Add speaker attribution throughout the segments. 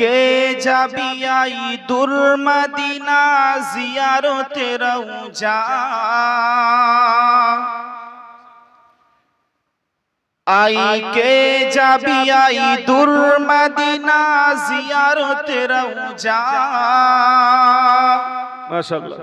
Speaker 1: কে যাবি আই দূর মদিনা জিয়ারতে রওজা। আই কে যাবি আই দূর মদিনা জিয়ারতে রওজা।
Speaker 2: মাশাআল্লাহ।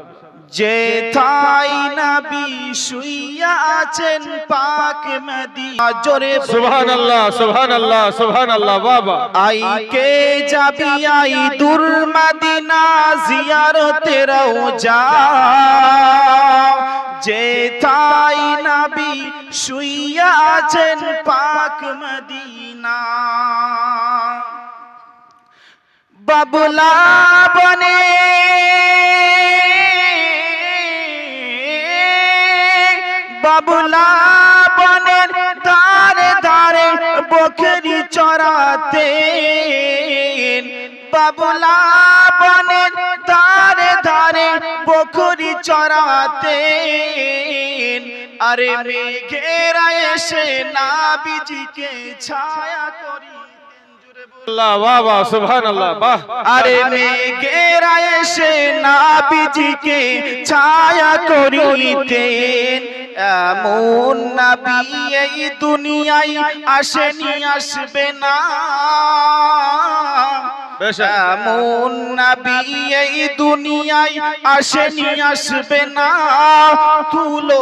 Speaker 1: যে থাই নবী শুইয়া আছেন পাক মদিনা জোরে
Speaker 2: সুবহানাল্লাহ সুবহানাল্লাহ সুবহানাল্লাহ বাবা।
Speaker 1: আই কে যাবি আই দূর মদিনা জিয়ারতে রওজা। যে তাই নবী শুইয়া আছেন পাক মদিনা। বাবুলা বনে বাবুলা বনের ধারে ধারে বকরি চড়াতে। বাবুলা বনের ধারে ধারে বকরি চড়াতে। আরে মেঘেরা এসে নাবিজিকে ছায়া করি।
Speaker 2: আল্লাহ বাবা সুবহানাল্লাহ বাহ।
Speaker 1: আরে মেঘেরা এসে নাবিজিকে ছায়া করিতেন। এমন নবী এই দুনিয়ায় আসেনি আসবে না। এমন নবী এই দুনিয়ায় আসেনি আসবে না। তুলো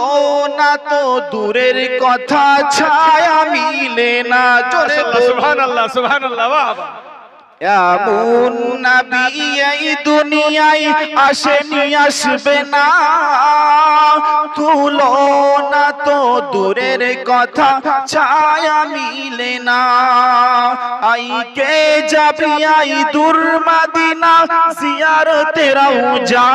Speaker 1: না তো দূরের কথা ছায়া মিলে না। জোরে।
Speaker 2: সুবহানাল্লাহ সুবহানাল্লাহ বাবা
Speaker 1: এমন নবী এই দুনিয়ায় আসেনি, আসবে না। তুলো না তো দূরের কথা, ছায়া মিলে না। আই কে যাবি আই দূর মদিনা জিয়ারতে রওজা।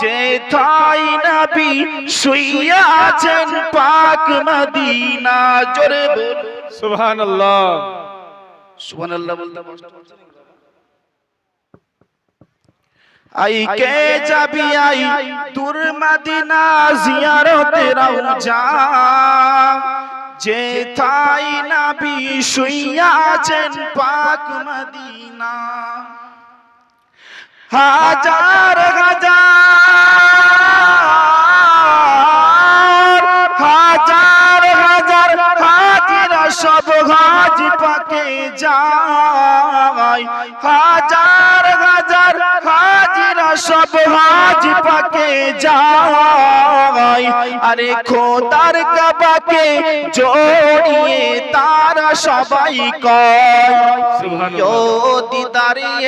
Speaker 1: যে থাই নবী শুইয়া আছেন পাক মদিনা, জোরে বল
Speaker 2: সুবহানাল্লাহ।
Speaker 1: বলতে আই কে যাবি আই দূর মদিনা জিয়ারতে রওজা। যে থাই নবী শুইয়া আছেন পাক মদিনা। হাজার হাজার সব হাজ পাকে যায়। হাজার হাজার হাজিরা সব হাজ পাকে যায়। আরে খোদার কাবাকে জড়িয়ে তারা সবাই কয়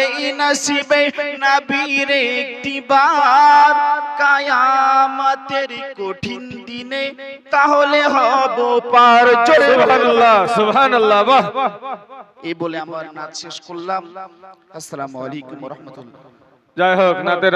Speaker 1: এই নসিবে নবীর একটি বার কায়ামতের কঠিন দিনে তাহলে হব পার
Speaker 2: সুবহানাল্লাহ সুবহানাল্লাহ বাহ।
Speaker 1: এই বলে আমার নাচ শেষ করলাম। আসসালামু আলাইকুম রহমতুল্লাহ।
Speaker 2: যাই হোক নাতের